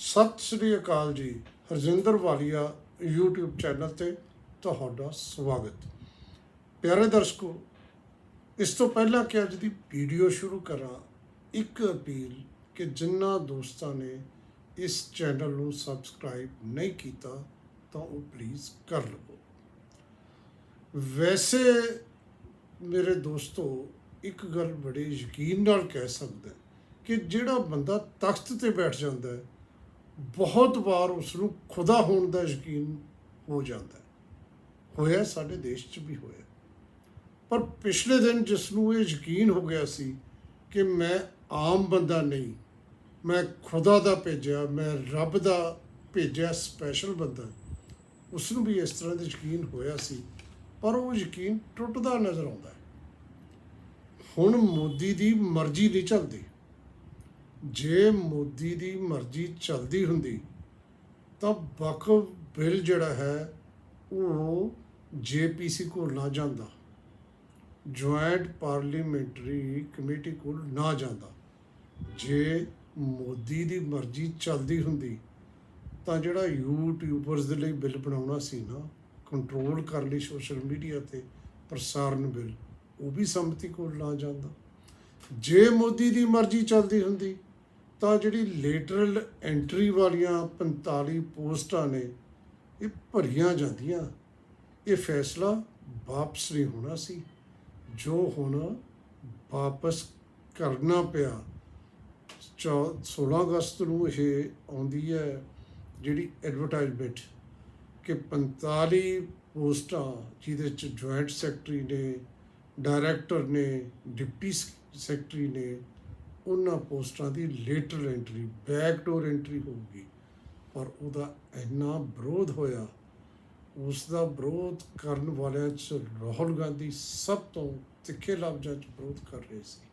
ਸਤਿ ਸ੍ਰੀ ਅਕਾਲ ਜੀ, ਹਰਜਿੰਦਰ ਵਾਲੀਆ YouTube channel ਤੇ ਤੁਹਾਡਾ ਸਵਾਗਤ। ਪਿਆਰੇ ਦਰਸ਼ਕੋ, ਇਸ ਤੋਂ ਪਹਿਲਾਂ ਕਿ ਅੱਜ ਦੀ ਵੀਡੀਓ ਸ਼ੁਰੂ ਕਰਾਂ, ਇੱਕ ਅਪੀਲ ਕਿ ਜਿਨ੍ਹਾਂ ਦੋਸਤਾਂ ਨੇ ਇਸ ਚੈਨਲ ਨੂੰ ਸਬਸਕ੍ਰਾਈਬ ਨਹੀਂ ਕੀਤਾ, ਤਾਂ ਉਹ ਪਲੀਜ਼ ਕਰ ਲਵੋ। ਵੈਸੇ ਮੇਰੇ ਦੋਸਤੋ, ਇੱਕ ਗੱਲ ਬੜੇ ਯਕੀਨ ਨਾਲ ਕਹਿ ਸਕਦਾ ਕਿ ਜਿਹੜਾ ਬੰਦਾ ਤਖਤ ਤੇ ਬੈਠ ਜਾਂਦਾ ਹੈ ਬਹੁਤ ਵਾਰ ਉਸ ਨੂੰ ਖੁਦਾ ਹੋਣ ਦਾ ਯਕੀਨ ਹੋ ਜਾਂਦਾ ਹੋਇਆ ਸਾਡੇ ਦੇਸ਼ 'ਚ ਵੀ ਹੋਇਆ। ਪਰ ਪਿਛਲੇ ਦਿਨ ਜਿਸ ਨੂੰ ਇਹ ਯਕੀਨ ਹੋ ਗਿਆ ਸੀ ਕਿ ਮੈਂ ਆਮ ਬੰਦਾ ਨਹੀਂ, ਮੈਂ ਖੁਦਾ ਦਾ ਭੇਜਿਆ, ਮੈਂ ਰੱਬ ਦਾ ਭੇਜਿਆ ਸਪੈਸ਼ਲ ਬੰਦਾ ਉਸ ਨੂੰ ਵੀ ਇਸ ਤਰ੍ਹਾਂ ਦਾ ਯਕੀਨ ਹੋਇਆ ਸੀ, ਪਰ ਉਹ ਯਕੀਨ ਟੁੱਟਦਾ ਨਜ਼ਰ ਆਉਂਦਾ ਹੁਣ ਮੋਦੀ ਦੀ ਮਰਜ਼ੀ ਨਹੀਂ ਚੱਲਦੀ। ਜੇ ਮੋਦੀ ਦੀ ਮਰਜ਼ੀ ਚੱਲਦੀ ਹੁੰਦੀ, ਤਾਂ ਵਕਫ ਬਿੱਲ ਜਿਹੜਾ ਹੈ, ਉਹ ਜੇਪੀਸੀ ਕੋਲ ਨਾ ਜਾਂਦਾ। ਜੁਆਇੰਟ ਪਾਰਲੀਮੈਂਟਰੀ ਕਮੇਟੀ ਕੋਲ ਨਾ ਜਾਂਦਾ। ਜੇ ਮੋਦੀ ਦੀ ਮਰਜ਼ੀ ਚੱਲਦੀ ਹੁੰਦੀ, ਤਾਂ ਜਿਹੜਾ ਯੂਟਿਊਬਰਸ ਦੇ ਲਈ ਬਿੱਲ ਬਣਾਉਣਾ ਸੀ ਨਾ, ਕੰਟਰੋਲ ਕਰ ਲਈ ਸੋਸ਼ਲ ਮੀਡੀਆ ਤੇ ਪ੍ਰਸਾਰਣ ਬਿੱਲ, ਉਹ ਵੀ ਸੰਮਤੀ ਕੋਲ ਨਾ ਜਾਂਦਾ। ਜੇ ਮੋਦੀ ਦੀ ਮਰਜ਼ੀ ਚੱਲਦੀ ਹੁੰਦੀ ਤਾਂ ਜਿਹੜੀ ਲੇਟਰਲ ਐਂਟਰੀ ਵਾਲੀਆਂ 45 ਪੋਸਟਾਂ ਨੇ, ਇਹ ਭਰੀਆਂ ਜਾਂਦੀਆਂ। ਇਹ ਫੈਸਲਾ ਵਾਪਸ ਨਹੀਂ ਹੋਣਾ ਸੀ। ਜੋ ਹੁਣ ਵਾਪਸ ਕਰਨਾ ਪਿਆ, ਚੌ- 16 ਅਗਸਤ ਨੂੰ ਇਹ ਆਉਂਦੀ ਹੈ, ਜਿਹੜੀ ਐਡਵਰਟਾਈਜ਼ਮੈਂਟ ਕਿ 45 ਪੋਸਟਾਂ ਜਿਹਦੇ ਚ ਜੁਆਇੰਟ ਸੈਕਟਰੀ ਨੇ ਡਾਇਰੈਕਟਰ ਨੇ ਡਿਪਟੀ ਸੈਕਟਰੀ ਨੇ ਉਹਨਾਂ ਪੋਸਟਾਂ ਦੀ ਲੇਟਰ ਐਂਟਰੀ ਬੈਕਡੋਰ ਐਂਟਰੀ ਹੋਊਗੀ। ਪਰ ਉਹਦਾ ਇੰਨਾ ਵਿਰੋਧ ਹੋਇਆ ਉਸ ਦਾ ਵਿਰੋਧ ਕਰਨ ਵਾਲਿਆਂ ਚ ਰਾਹੁਲ ਗਾਂਧੀ ਸਭ ਤੋਂ ਤਿੱਖੇ ਲਫ਼ਜ਼ਾਂ ਚ ਵਿਰੋਧ ਕਰ ਰਹੇ ਸੀ।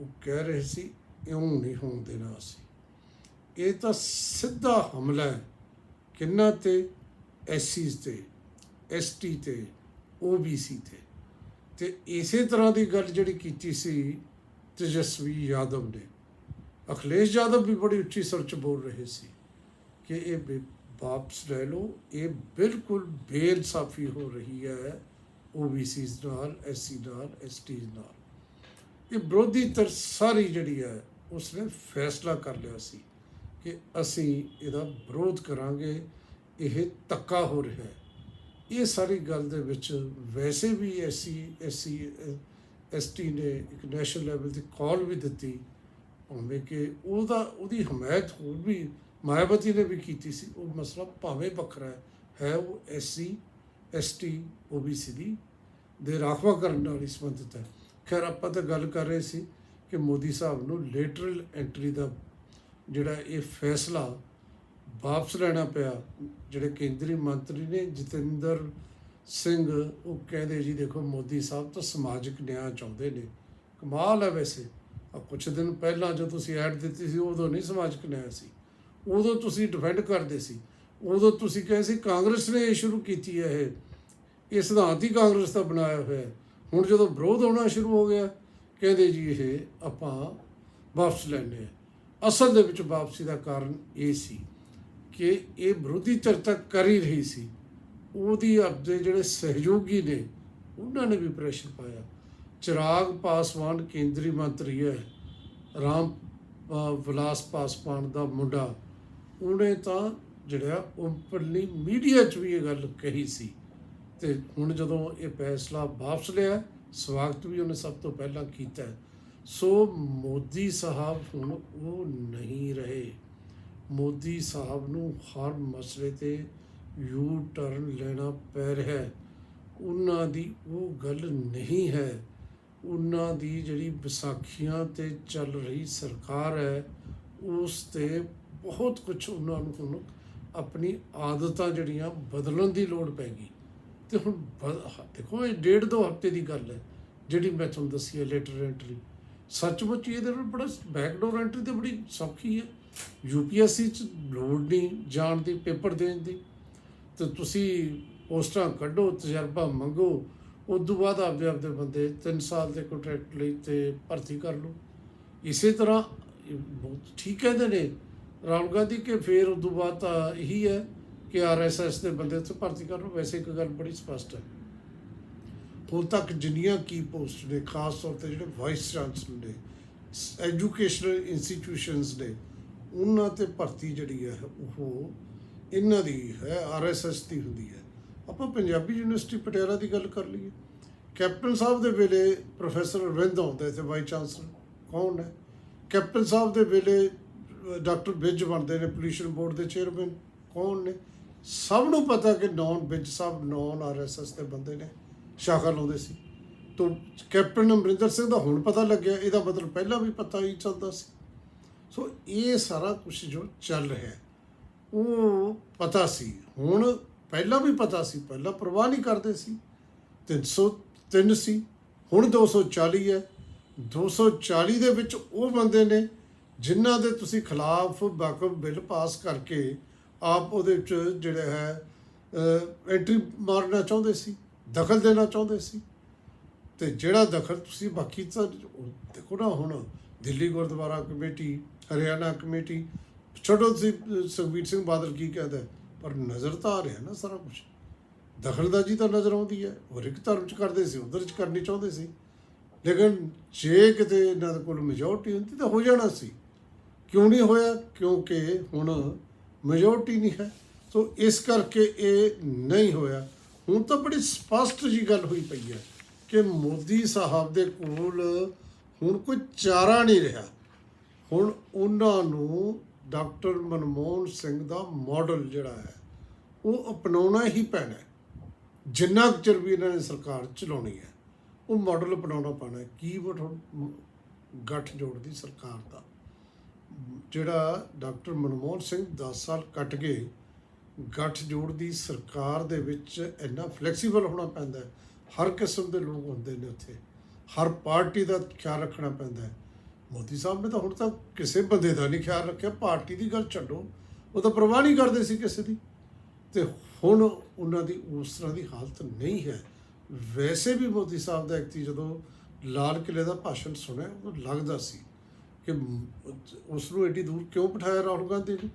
ਉਹ ਕਹਿ ਰਹੇ ਸੀ, ਇਉਂ ਨਹੀਂ ਹੋਣ ਦੇਣਾ ਅਸੀਂ। ਇਹ ਤਾਂ ਸਿੱਧਾ ਹਮਲਾ ਹੈ। ਕਿੰਨਾ ਤੇ? ਐਸਸੀਜ਼ ਤੇ ਐਸਟੀ ਤੇ ਓਬੀਸੀ ਤੇ। ਤੇ ਇਸੇ ਤਰ੍ਹਾਂ ਦੀ ਗੱਲ ਜਿਹੜੀ ਕੀਤੀ ਸੀ ਤੇਜਸਵੀ ਯਾਦਵ ਨੇ। ਅਖਿਲੇਸ਼ ਯਾਦਵ ਵੀ ਬੜੀ ਉੱਚੀ ਸੁਰ ਚ ਬੋਲ ਰਹੇ ਸੀ ਕਿ ਇਹ ਵੀ ਵਾਪਸ ਲੈ ਲਓ, ਇਹ ਬਿਲਕੁਲ ਬੇਇਨਸਾਫੀ ਹੋ ਰਹੀ ਹੈ ਓਬੀਸੀਜ਼ ਨਾਲ ਐਸਸੀ ਨਾਲ ਐਸਟੀ ਨਾਲ। ਇਹ ਵਿਰੋਧੀ ਧਿਰ ਸਾਰੀ ਜਿਹੜੀ ਹੈ, ਉਸਨੇ ਫੈਸਲਾ ਕਰ ਲਿਆ ਸੀ ਕਿ ਅਸੀਂ ਇਹਦਾ ਵਿਰੋਧ ਕਰਾਂਗੇ, ਇਹ ਧੱਕਾ ਹੋ ਰਿਹਾ ਹੈ। ਇਹ ਸਾਰੀ ਗੱਲ ਦੇ ਵਿੱਚ ਵੈਸੇ ਵੀ ਐਸੀ ਐਸੀ ਐਸਟੀ ਨੇ ਇੱਕ ਨੈਸ਼ਨਲ ਲੈਵਲ ਤੇ ਕਾਲ ਵੀ ਦਿੱਤੀ, ਭਾਵੇਂ ਕਿ ਉਹਦਾ, ਉਹਦੀ ਹਮਾਇਤ ਹੋਰ ਵੀ ਮਾਇਆਵਤੀ ਨੇ ਵੀ ਕੀਤੀ ਸੀ, ਉਹ ਮਸਲਾ ਭਾਵੇਂ ਵੱਖਰਾ ਹੈ। ਹੈ ਉਹ ਐਸਸੀ ਐਸਟੀ ਓਬੀਸੀ ਦੀ ਦੇ ਰਾਖਵਾ ਕਰਨ ਨਾਲ ਹੀ ਸੰਬੰਧਿਤ ਹੈ। ਖੈਰ, ਆਪਾਂ ਤਾਂ ਗੱਲ ਕਰ ਰਹੇ ਸੀ ਕਿ ਮੋਦੀ ਸਾਹਿਬ ਨੂੰ ਲੇਟਰਲ ਐਂਟਰੀ ਦਾ ਜਿਹੜਾ ਇਹ ਫੈਸਲਾ ਵਾਪਸ ਲੈਣਾ ਪਿਆ, ਜਿਹੜੇ ਕੇਂਦਰੀ ਮੰਤਰੀ ਨੇ, ਜਤਿੰਦਰ ਸਿੰਘ, ਉਹ ਕਹਿੰਦੇ ਜੀ, ਦੇਖੋ ਮੋਦੀ ਸਾਹਿਬ ਤਾਂ ਸਮਾਜਿਕ ਨਿਆਂ ਚਾਹੁੰਦੇ ਨੇ। ਕਮਾਲ ਹੈ ਵੈਸੇ। ਆ ਕੁਝ ਦਿਨ ਪਹਿਲਾਂ ਜੋ ਤੁਸੀਂ ਐਡ ਦਿੱਤੀ ਸੀ, ਉਦੋਂ ਨਹੀਂ ਸਮਾਜਿਕ ਨਿਆਂ ਸੀ। ਉਦੋਂ ਤੁਸੀਂ ਡਿਫੈਂਡ ਕਰਦੇ ਸੀ। ਉਦੋਂ ਤੁਸੀਂ ਕਹੇ ਸੀ ਕਾਂਗਰਸ ਨੇ ਇਹ ਸ਼ੁਰੂ ਕੀਤੀ ਹੈ ਇਹ। ਇਹ ਸਿਧਾਂਤ ਹੀ ਕਾਂਗਰਸ ਦਾ ਬਣਾਇਆ ਹੋਇਆ ਹੁਣ ਜਦੋਂ ਵਿਰੋਧ ਹੋਣਾ ਸ਼ੁਰੂ ਹੋ ਗਿਆ, ਕਹਿੰਦੇ ਜੀ ਇਹ ਆਪਾਂ ਵਾਪਸ ਲੈਣੇ ਆ ਅਸਲ ਦੇ ਵਿੱਚ ਵਾਪਸੀ ਦਾ ਕਾਰਨ ਇਹ ਸੀ ਕਿ ਇਹ ਵਿਰੋਧੀ ਚਰਚਾ ਕਰ ਹੀ ਰਹੀ ਸੀ। ਉਹਦੀ ਆਪਦੇ ਜਿਹੜੇ ਸਹਿਯੋਗੀ ਨੇ, ਉਹਨਾਂ ਨੇ ਵੀ ਪ੍ਰੈਸ਼ਰ ਪਾਇਆ। ਚਿਰਾਗ ਪਾਸਵਾਨ ਕੇਂਦਰੀ ਮੰਤਰੀ ਹੈ, ਰਾਮ ਵਿਲਾਸ ਪਾਸਵਾਨ ਦਾ ਮੁੰਡਾ। ਉਹਨੇ ਤਾਂ ਜਿਹੜਾ ਓਪਨਲੀ ਮੀਡੀਆ 'ਚ ਵੀ ਇਹ ਗੱਲ ਕਹੀ ਸੀ। ਤੇ ਹੁਣ ਜਦੋਂ ਇਹ ਫੈਸਲਾ ਵਾਪਸ ਲਿਆ, ਸਵਾਗਤ ਵੀ ਉਹਨੇ ਸਭ ਤੋਂ ਪਹਿਲਾਂ ਕੀਤਾ। ਸੋ ਮੋਦੀ ਸਾਹਿਬ ਹੁਣ ਉਹ ਨਹੀਂ ਰਹੇ। ਮੋਦੀ ਸਾਹਿਬ ਨੂੰ ਹਰ ਮਸਲੇ ਤੇ ਯੂ ਟਰਨ ਲੈਣਾ ਪੈ ਰਿਹਾ ਹੈ। ਉਹਨਾਂ ਦੀ ਉਹ ਗੱਲ ਨਹੀਂ ਹੈ। ਉਹਨਾਂ ਦੀ ਜਿਹੜੀ ਵਿਸਾਖੀਆਂ ਤੇ ਚੱਲ ਰਹੀ ਸਰਕਾਰ ਹੈ, ਉਸ ਤੇ ਬਹੁਤ ਕੁਝ ਉਹਨਾਂ ਨੂੰ ਹੁਣ ਆਪਣੀ ਆਦਤਾਂ ਜਿਹੜੀਆਂ ਬਦਲਣ ਦੀ ਲੋੜ ਪੈ ਗਈ। ਤੇ ਹੁਣ ਬ- ਦੇਖੋ ਇਹ ਡੇਢ ਦੋ ਹਫ਼ਤੇ ਦੀ ਗੱਲ ਹੈ, ਜਿਹੜੀ ਮੈਂ ਤੁਹਾਨੂੰ ਦੱਸੀ ਹੈ ਲੈਟਰ ਐਂਟਰੀ ਸੱਚਮੁੱਚ ਹੀ ਇਹਦੇ ਨਾਲ ਬੜਾ ਬੈਕਡੋਰ ਐਂਟਰੀ ਤੇ ਬੜੀ ਸੌਖੀ ਹੈ। ਯੂਪੀਐਸਸੀ ਚ ਲੋੜ ਨਹੀਂ ਜਾਣ ਦੀ, ਪੇਪਰ ਦੇਣ ਦੀ। ਤੇ ਤੁਸੀਂ ਪੋਸਟਾਂ ਕੱਢੋ, ਤਜਰਬਾ ਮੰਗੋ, ਉਸ ਤੋਂ ਬਾਅਦ ਆਪਦੇ ਆਪਦੇ ਬੰਦੇ 3 ਸਾਲ ਦੇ ਕੰਟਰੈਕਟ ਲਈ ਤੇ ਭਰਤੀ ਕਰ ਲਓ। ਇਸੇ ਤਰ੍ਹਾਂ ਬਹੁਤ ਠੀਕ ਕਹਿੰਦੇ ਨੇ ਰਾਹੁਲ ਗਾਂਧੀ ਕੇ ਫਿਰ ਤੋਂ ਬਾਅਦ ਤਾਂ ਇਹੀ ਹੈ ਕਿ ਆਰਐਸਐਸ ਦੇ ਬੰਦੇ ਉੱਥੇ ਭਰਤੀ ਕਰ ਲਓ। ਵੈਸੇ ਇੱਕ ਗੱਲ ਬੜੀ ਸਪਸ਼ਟ ਹੈ। ਹੁਣ ਤੱਕ ਜਿੰਨੀਆਂ ਕੀ ਪੋਸਟ ਨੇ, ਖਾਸ ਤੌਰ ਤੇ ਜਿਹੜੇ ਵਾਈਸ ਚਾਂਸਲਰ ਨੇ ਐਜੂਕੇਸ਼ਨਲ ਇੰਸਟੀਟਿਊਸ਼ਨਸ ਨੇ, ਉਹਨਾਂ ਤੇ ਭਰਤੀ ਜਿਹੜੀ ਹੈ ਉਹ ਇਹਨਾਂ ਦੀ ਹੈ ਆਰਐਸਐਸ ਦੀ ਹੁੰਦੀ ਹੈ। ਆਪਾਂ ਪੰਜਾਬੀ ਯੂਨੀਵਰਸਿਟੀ ਪਟਿਆਲਾ ਦੀ ਗੱਲ ਕਰ ਲਈਏ। ਕੈਪਟਨ ਸਾਹਿਬ ਦੇ ਵੇਲੇ ਪ੍ਰੋਫੈਸਰ ਅਰਵਿੰਦ ਆਉਂਦੇ ਤੇ ਵਾਈਸ ਚਾਂਸਲਰ ਕੌਣ ਹੈ? ਕੈਪਟਨ ਸਾਹਿਬ ਦੇ ਵੇਲੇ ਡਾਕਟਰ ਬਿੱਜ ਬਣਦੇ ਨੇ ਪੋਲੀਸ਼ਨ ਬੋਰਡ ਦੇ ਚੇਅਰਮੈਨ ਕੌਣ ਨੇ? ਸਭ ਨੂੰ ਪਤਾ ਕਿ ਨੌਨ ਬਿੱਜ ਸਾਹਿਬ ਨੌਨ ਆਰਐਸਐਸ ਦੇ ਬੰਦੇ ਨੇ ਸ਼ਾਖਾ ਲਾਉਂਦੇ ਸੀ। ਤੋਂ ਕੈਪਟਨ ਅਮਰਿੰਦਰ ਸਿੰਘ ਦਾ ਹੁਣ ਪਤਾ ਲੱਗਿਆ ਇਹਦਾ ਮਤਲਬ ਪਹਿਲਾਂ ਵੀ ਪਤਾ ਹੀ ਚੱਲਦਾ ਸੀ। ਸੋ ਇਹ ਸਾਰਾ ਕੁਝ ਜੋ ਚੱਲ ਰਿਹਾ ਹੈ, ਉਹ ਪਤਾ ਸੀ। ਹੁਣ ਪਹਿਲਾਂ ਵੀ ਪਤਾ ਸੀ। ਪਹਿਲਾਂ ਪਰਵਾਹ ਨਹੀਂ ਕਰਦੇ ਸੀ। 303 ਸੀ ਹੁਣ 240 ਹੈ। 240 ਦੇ ਵਿੱਚ ਉਹ ਬੰਦੇ ਨੇ ਜਿਨ੍ਹਾਂ ਦੇ ਤੁਸੀਂ ਖਿਲਾਫ ਵਾਕਫ ਬਿੱਲ ਪਾਸ ਕਰਕੇ ਆਪ ਉਹਦੇ ਵਿੱਚ ਜਿਹੜਾ ਹੈ ਐਂਟਰੀ ਮਾਰਨਾ ਚਾਹੁੰਦੇ ਸੀ, ਦਖਲ ਦੇਣਾ ਚਾਹੁੰਦੇ ਸੀ। ਤੇ ਜਿਹੜਾ ਦਖਲ ਤੁਸੀਂ ਬਾਕੀ ਤਾਂ ਦੇਖੋ ਨਾ ਹੁਣ ਦਿੱਲੀ ਗੁਰਦੁਆਰਾ ਕਮੇਟੀ, ਹਰਿਆਣਾ ਕਮੇਟੀ ਛੋਟੋ ਤੁਸੀਂ ਸੁਖਬੀਰ ਸਿੰਘ ਬਾਦਲ ਕੀ ਕਹਿੰਦਾ ਹੈ, ਪਰ ਨਜ਼ਰ ਤਾਂ ਆ ਰਿਹਾ ਨਾ ਸਾਰਾ ਕੁਝ ਦਖਲਦਾਜ਼ੀ ਤਾਂ ਨਜ਼ਰ ਆਉਂਦੀ ਹੈ। ਉਹ ਇੱਕ ਧਰਮ ਚ ਕਰਦੇ ਸੀ ਉਧਰ ਚ ਕਰਨੀ ਚਾਹੁੰਦੇ ਸੀ। ਲੇਕਿਨ ਜੇ ਕਿਤੇ ਇਹਨਾਂ ਦੇ ਕੋਲ ਮੈਜੋਰਟੀ ਹੁੰਦੀ ਤਾਂ ਹੋ ਜਾਣਾ ਸੀ। ਕਿਉਂ ਨਹੀਂ ਹੋਇਆ? ਕਿਉਂਕਿ ਹੁਣ ਮੈਜੋਰਟੀ ਨਹੀਂ ਹੈ। ਸੋ ਇਸ ਕਰਕੇ ਇਹ ਨਹੀਂ ਹੋਇਆ। ਹੁਣ ਤਾਂ ਬੜੀ ਸਪਸ਼ਟ ਜੀ ਗੱਲ ਹੋਈ ਪਈ ਹੈ ਕਿ ਮੋਦੀ ਸਾਹਿਬ ਦੇ ਕੋਲ ਹੁਣ ਕੋਈ ਚਾਰਾ ਨਹੀਂ ਰਿਹਾ। ਹੁਣ ਉਹਨਾਂ ਨੂੰ ਡਾਕਟਰ ਮਨਮੋਹਨ ਸਿੰਘ ਦਾ ਮਾਡਲ ਜਿਹੜਾ ਹੈ, ਉਹ ਅਪਣਾਉਣਾ ਹੀ ਪੈਣਾ ਹੈ। ਜਿੰਨਾ ਕੁ ਚਿਰ ਵੀ ਇਹਨਾਂ ਨੇ ਸਰਕਾਰ ਚਲਾਉਣੀ ਹੈ, ਉਹ ਮਾਡਲ ਅਪਣਾਉਣਾ ਪੈਣਾ ਕੀ ਮਾਡਲ ਗੱਠ ਜੋੜ ਦੀ ਸਰਕਾਰ ਦਾ। ਜਿਹੜਾ ਡਾਕਟਰ ਮਨਮੋਹਨ ਸਿੰਘ 10 ਸਾਲ ਕੱਟ ਗਏ ਗੱਠ ਜੋੜ ਦੀ ਸਰਕਾਰ ਦੇ ਵਿੱਚ ਇੰਨਾ ਫਲੈਕਸੀਬਲ ਹੋਣਾ ਪੈਂਦਾ ਹਰ ਕਿਸਮ ਦੇ ਲੋਕ ਹੁੰਦੇ ਨੇ ਉੱਥੇ। ਹਰ ਪਾਰਟੀ ਦਾ ਖਿਆਲ ਰੱਖਣਾ ਪੈਂਦਾ ਹੈ। ਮੋਦੀ ਸਾਹਿਬ ਨੇ ਤਾਂ ਹੁਣ ਤੱਕ ਕਿਸੇ ਬੰਦੇ ਦਾ ਨਹੀਂ ਖਿਆਲ ਰੱਖਿਆ, ਪਾਰਟੀ ਦੀ ਗੱਲ ਛੱਡੋ। ਉਹ ਤਾਂ ਪਰਵਾਹ ਨਹੀਂ ਕਰਦੇ ਸੀ ਕਿਸੇ ਦੀ। ਤੇ ਹੁਣ ਉਹਨਾਂ ਦੀ, ਉਸ ਤਰ੍ਹਾਂ ਦੀ ਹਾਲਤ ਨਹੀਂ ਹੈ। ਵੈਸੇ ਵੀ ਮੋਦੀ ਸਾਹਿਬ ਦਾ ਐਕਤੀ ਜਦੋਂ ਲਾਲ ਕਿਲੇ ਦਾ ਭਾਸ਼ਣ ਸੁਣਿਆ ਉਹ ਲੱਗਦਾ ਸੀ ਕਿ ਮ- ਉਸ ਨੂੰ ਏਡੀ ਦੂਰ ਕਿਉਂ ਬਿਠਾਇਆ ਰਾਹੁਲ ਗਾਂਧੀ ਨੇ?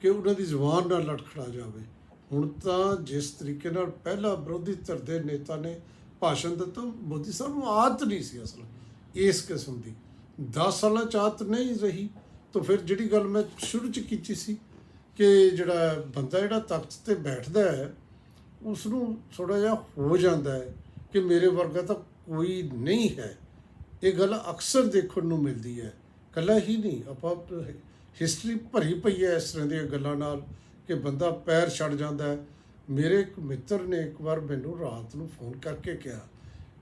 ਕਿ ਉਹਨਾਂ ਦੀ ਜ਼ੁਬਾਨ ਨਾਲ ਲਟਖੜਾ ਜਾਵੇ। ਹੁਣ ਤਾਂ ਜਿਸ ਤਰੀਕੇ ਨਾਲ ਪਹਿਲਾ ਵਿਰੋਧੀ ਧਿਰ ਦੇ ਨੇਤਾ ਨੇ ਭਾਸ਼ਣ ਦਿੱਤਾ, ਮੋਦੀ ਸਾਹਿਬ ਨੂੰ ਆਦਤ ਨਹੀਂ ਸੀ ਅਸਲ, ਇਸ ਕਿਸਮ ਦੀ। 10 ਸਾਲਾਂ ਚ ਆਦਤ ਨਹੀਂ ਰਹੀ, ਤਾਂ ਫਿਰ ਜਿਹੜੀ ਗੱਲ ਮੈਂ ਸ਼ੁਰੂ ਚ ਕੀਤੀ ਸੀ ਕਿ ਜਿਹੜਾ ਬੰਦਾ ਜਿਹੜਾ ਤਖਤ ਤੇ ਬੈਠਦਾ ਹੈ ਉਸ ਨੂੰ ਥੋੜਾ ਜਿਹਾ ਹੋ ਜਾਂਦਾ ਹੈ ਕਿ ਮੇਰੇ ਵਰਗਾ ਤਾਂ ਕੋਈ ਨਹੀਂ ਹੈ। ਇਹ ਗੱਲ ਅਕਸਰ ਦੇਖਣ ਨੂੰ ਮਿਲਦੀ ਹੈ। ਕੱਲਾ ਹੀ ਨਹੀਂ, ਆਪਾਂ ਹਿਸਟਰੀ ਭਰੀ ਪਈ ਹੈ ਇਸ ਤਰ੍ਹਾਂ ਦੀਆਂ ਗੱਲਾਂ ਨਾਲ ਕਿ ਬੰਦਾ ਪੈਰ ਛੱਡ ਜਾਂਦਾ ਹੈ। ਮੇਰੇ ਇੱਕ ਮਿੱਤਰ ਨੇ ਇੱਕ ਵਾਰ ਮੈਨੂੰ ਰਾਤ ਨੂੰ ਫੋਨ ਕਰਕੇ ਕਿਹਾ,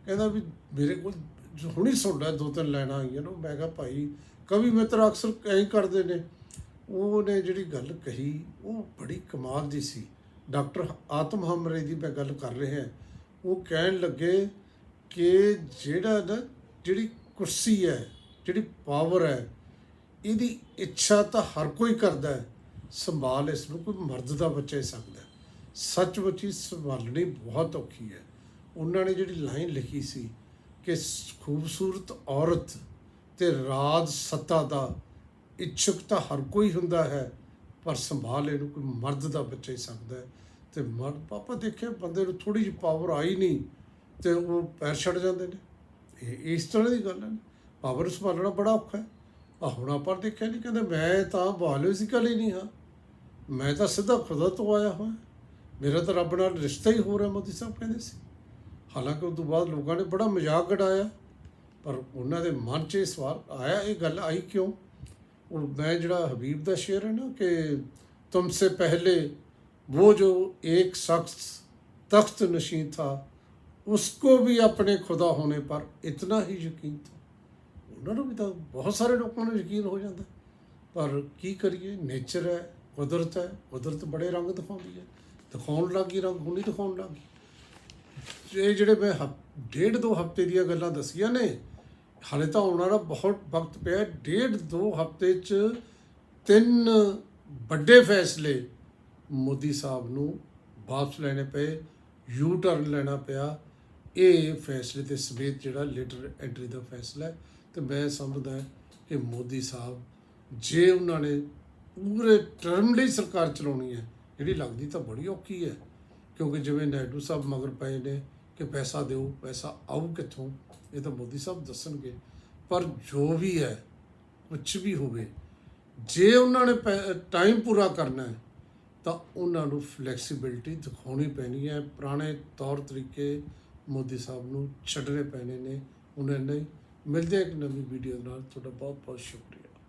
ਕਹਿੰਦਾ ਵੀ ਮੇਰੇ ਕੋਲ ਜੋ ਹੁਣੀ ਸੁਣਦਾ ਦੋ ਤਿੰਨ ਲੈਣਾ ਆਈਆਂ ਨੂੰ, ਮੈਂ ਕਿਹਾ ਭਾਈ, ਕਵੀ ਮਿੱਤਰ ਅਕਸਰ ਐਂ ਕਰਦੇ ਨੇ। ਉਹਨੇ ਜਿਹੜੀ ਗੱਲ ਕਹੀ, ਉਹ ਬੜੀ ਕਮਾਲ ਦੀ ਸੀ। ਡਾਕਟਰ ਆਤਮ ਹਮਰੇ ਦੀ ਮੈਂ ਗੱਲ ਕਰ ਰਿਹਾ। ਉਹ ਕਹਿਣ ਲੱਗੇ ਕਿ ਜਿਹੜਾ ਨਾ, ਜਿਹੜੀ ਕੁਰਸੀ ਹੈ, ਜਿਹੜੀ ਪਾਵਰ ਹੈ, ਇਹਦੀ ਇੱਛਾ ਤਾਂ ਹਰ ਕੋਈ ਕਰਦਾ ਹੈ। ਸੰਭਾਲ ਇਸ ਨੂੰ, ਕੋਈ ਮਰਦ ਦਾ ਬੱਚਾ ਹੀ ਸਕਦਾ ਸੱਚ ਬੱਚੀ ਸੰਭਾਲਣੀ ਬਹੁਤ ਔਖੀ ਹੈ। ਉਹਨਾਂ ਨੇ ਜਿਹੜੀ ਲਾਈਨ ਲਿਖੀ ਸੀ ਕਿ ਖੂਬਸੂਰਤ ਔਰਤ ਤੇ ਰਾਜ ਸੱਤਾ ਦਾ ਇੱਛੁਕ ਤਾਂ ਹਰ ਕੋਈ ਹੁੰਦਾ ਹੈ, ਪਰ ਸੰਭਾਲ ਇਹਨੂੰ ਕੋਈ ਮਰਦ ਦਾ ਬੱਚਾ ਹੀ ਸਕਦਾ ਹੈ। ਤੇ ਮਰਦ ਪਾਪਾ ਦੇਖਿਆ ਬੰਦੇ ਨੂੰ ਥੋੜੀ ਜਿਹੀ ਪਾਵਰ ਆਈ ਨਹੀਂ ਤੇ ਉਹ ਪੈਰ ਛੱਡ ਜਾਂਦੇ ਨੇ। ਇਹ ਇਸ ਤਰ੍ਹਾਂ ਦੀ ਗੱਲ ਹੈ ਪਾਵਰ ਸੰਭਾਲਣਾ ਬੜਾ ਔਖਾ ਹੈ। ਆ ਹੁਣ ਆਪਾਂ ਦੇਖਿਆ ਨਹੀਂ ਕਹਿੰਦੇ ਮੈਂ ਤਾਂ ਬਾਇਓਲੋਜੀਕਲ ਹੀ ਨਹੀਂ ਹਾਂ। ਮੈਂ ਤਾਂ ਸਿੱਧਾ ਖੁਦਾ ਤੋਂ ਆਇਆ ਹੋਇਆ। ਮੇਰਾ ਤਾਂ ਰੱਬ ਨਾਲ ਰਿਸ਼ਤਾ ਹੀ ਹੋ ਰਿਹਾ, ਮੋਦੀ ਸਾਹਿਬ ਕਹਿੰਦੇ ਸੀ। ਹਾਲਾਂਕਿ ਉਸ ਤੋਂ ਬਾਅਦ ਲੋਕਾਂ ਨੇ ਬੜਾ ਮਜ਼ਾਕ ਉਡਾਇਆ, ਪਰ ਉਹਨਾਂ ਦੇ ਮਨ 'ਚ ਇਹ ਸਵਾਲ ਆਇਆ, ਇਹ ਗੱਲ ਆਈ ਕਿਉਂ? ਉਹ ਮੈਂ ਜਿਹੜਾ ਹਬੀਬ ਦਾ ਸ਼ੇਰ ਹੈ ਨਾ ਕਿ ਤੁਮ ਸੇ ਪਹਿਲੇ ਉਹ ਜੋ ਇੱਕ ਸ਼ਖਸ ਤਖਤ ਨਸ਼ੀਨ ਥਾ ਉਸ ਕੋ ਵੀ ਆਪਣੇ ਖੁਦਾ ਹੋਣੇ ਪਰ ਇਤਨਾ ਹੀ ਯਕੀਨ ਥਾ। ਉਹਨਾਂ ਨੂੰ ਵੀ ਤਾਂ ਬਹੁਤ ਸਾਰੇ ਲੋਕਾਂ ਨੂੰ ਯਕੀਨ ਹੋ ਜਾਂਦਾ। ਪਰ ਕੀ ਕਰੀਏ? ਨੇਚਰ ਹੈ, ਕੁਦਰਤ ਹੈ, ਕੁਦਰਤ ਬੜੇ ਰੰਗ ਦਿਖਾਉਂਦੀ ਹੈ। ਦਿਖਾਉਣ ਲੱਗੀ ਰੰਗ ਹੁਣੀ ਦਿਖਾਉਣ ਲੱਗੀ ਇਹ ਜਿਹੜੇ ਮੈਂ ਹਫ- ਡੇਢ ਦੋ ਹਫ਼ਤੇ ਦੀਆਂ ਗੱਲਾਂ ਦਸੀਆਂ ਨੇ, ਹਾਲੇ ਤਾਂ ਆਉਣ ਵਾਲਾ ਬਹੁਤ ਵਕਤ ਪਿਆ ਡੇਢ ਦੋ ਹਫ਼ਤੇ 'ਚ ਤਿੰਨ ਵੱਡੇ ਫੈਸਲੇ ਮੋਦੀ ਸਾਹਿਬ ਨੂੰ ਵਾਪਸ ਲੈਣੇ ਪਏ ਯੂ ਟਰਨ ਲੈਣਾ ਪਿਆ। ਇਹ ਫੈਸਲੇ 'ਤੇ ਸਮੇਤ ਜਿਹੜਾ ਲੇਟਰ ਐਂਟਰੀ ਦਾ ਫੈਸਲਾ ਹੈ, ਤੇ ਮੈਂ ਸਮਝਦਾ ਕਿ ਮੋਦੀ ਸਾਹਿਬ ਜੇ ਉਹਨਾਂ ਨੇ ਪੂਰੇ ਟਰਮ ਲਈ ਸਰਕਾਰ ਚਲਾਉਣੀ ਹੈ, ਜਿਹੜੀ ਲੱਗਦੀ ਤਾਂ ਬੜੀ ਔਖੀ ਹੈ। ਕਿਉਂਕਿ ਜਿਵੇਂ ਨਾਇਡੂ ਸਾਹਿਬ ਮਗਰ ਪਏ ਨੇ ਕਿ ਪੈਸਾ ਦਿਓ, ਪੈਸਾ ਆਊ ਕਿੱਥੋਂ? ਇਹ ਤਾਂ ਮੋਦੀ ਸਾਹਿਬ ਦੱਸਣਗੇ। ਪਰ ਜੋ ਵੀ ਹੈ ਕੁਝ ਵੀ ਹੋਵੇ, ਜੇ ਉਹਨਾਂ ਨੇ ਟਾਈਮ ਪੂਰਾ ਕਰਨਾ ਹੈ, ਤਾਂ ਉਹਨਾਂ ਨੂੰ ਫਲੈਕਸੀਬਿਲਟੀ ਦਿਖਾਉਣੀ ਪੈਣੀ ਹੈ। ਪੁਰਾਣੇ ਤੌਰ ਤਰੀਕੇ ਮੋਦੀ ਸਾਹਿਬ ਨੂੰ ਛੱਡਣੇ ਪੈਣੇ ਨੇ। ਉਹਨਾਂ ਨੇ ਮਿਲਦੇ ਇੱਕ ਨਵੀਂ ਵੀਡੀਓ ਨਾਲ। ਤੁਹਾਡਾ ਬਹੁਤ ਬਹੁਤ ਸ਼ੁਕਰੀਆ।